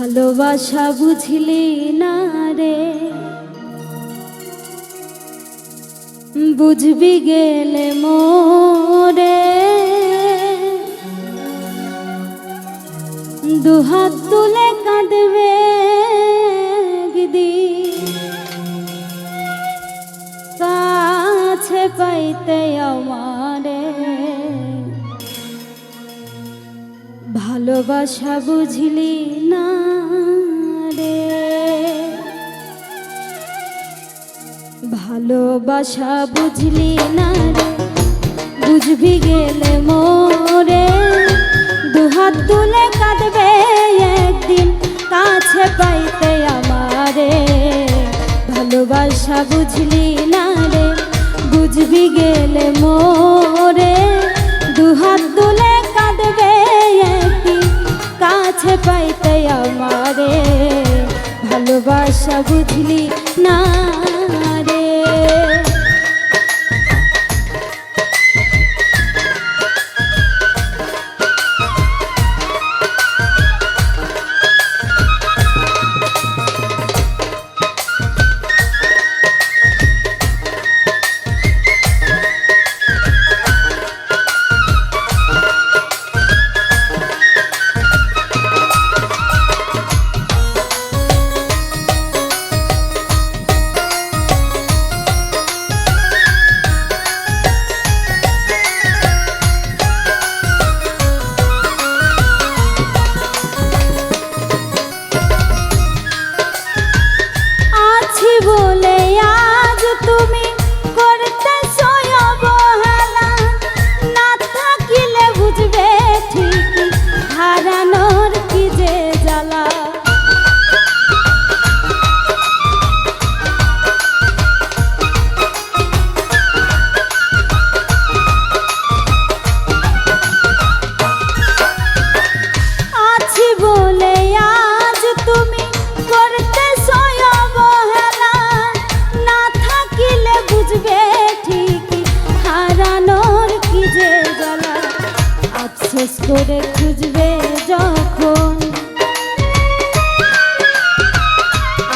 ভালোবাসা বুঝলি না রে। বুঝবি গেলে মোরে। দুহাত তুলে কাঁদবে কাছে পাইতে আমারে ভালোবাসা বুঝলি না রে। ভালোবাসা বুঝলি না রে। বুঝবি গেলে মোরে। দুহাত তুলে কাঁদবে একদিন কাছে পাইতে আমারে। ভালোবাসা বুঝলি না রে। বুঝবি গেলে মোরে। দুহাত তুলে কাছে পাইতে আমারে ভালোবাসা বুঝলি না রে। করে খুঁজবে যখন।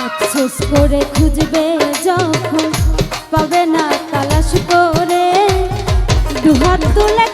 আফসোস করে খুঁজবে যখন। পাবে না তালাশ করে। দুহাত তুলে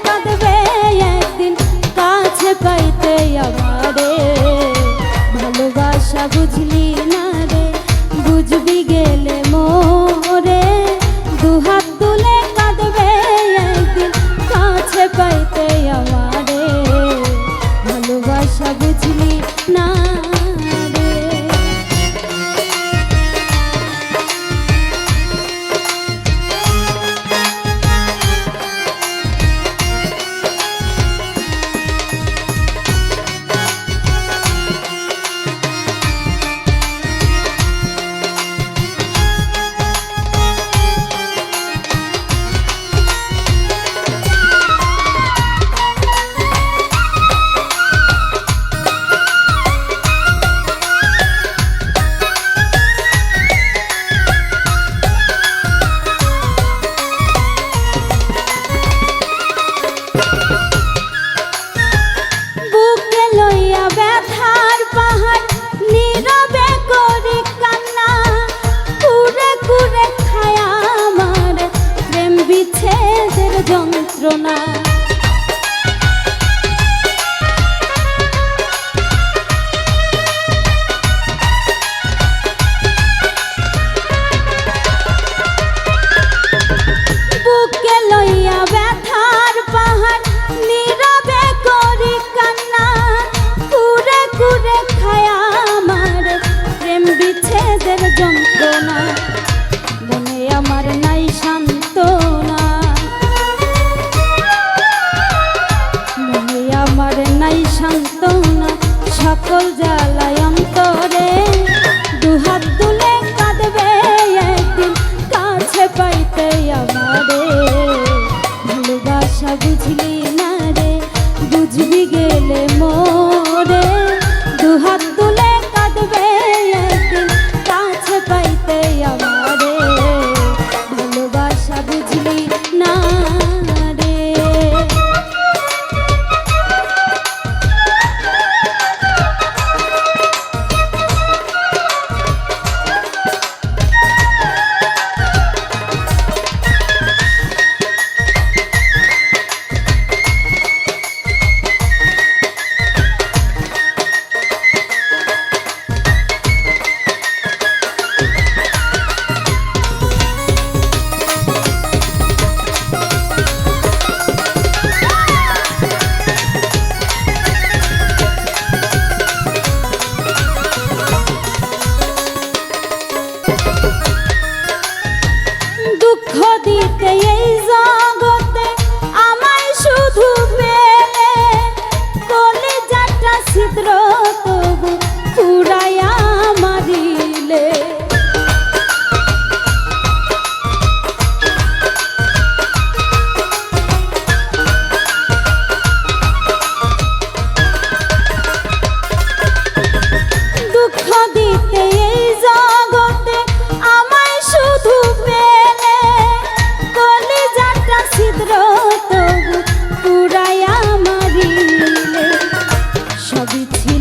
যন্ত্রণা সকল জ্বালায়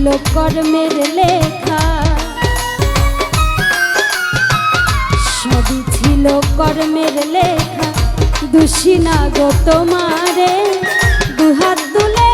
হলো কর্মের লেখা। সবই ছিল কর্মের লেখা। দোষী না গো তোমারে দুহাত দুলে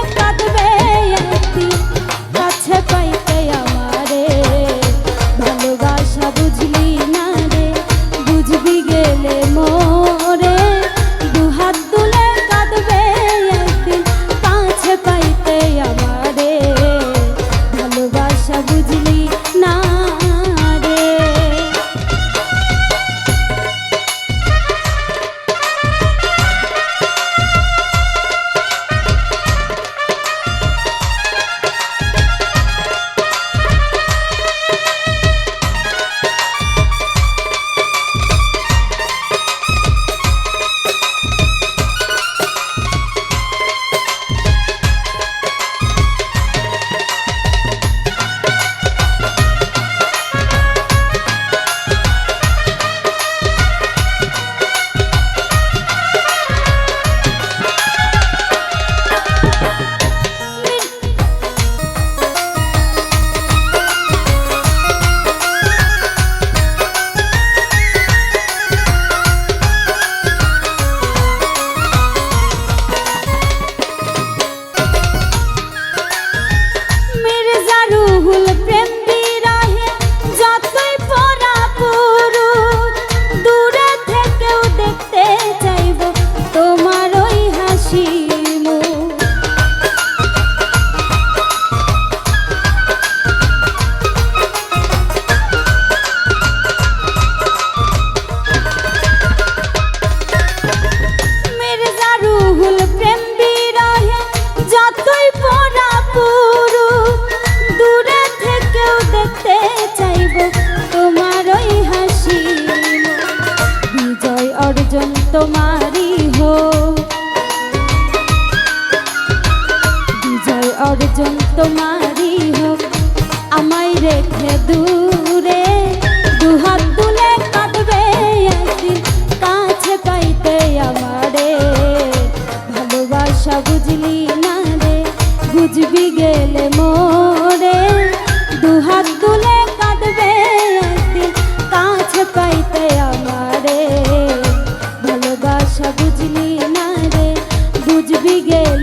ভুল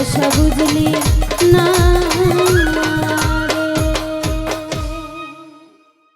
আশা বুঝলি না।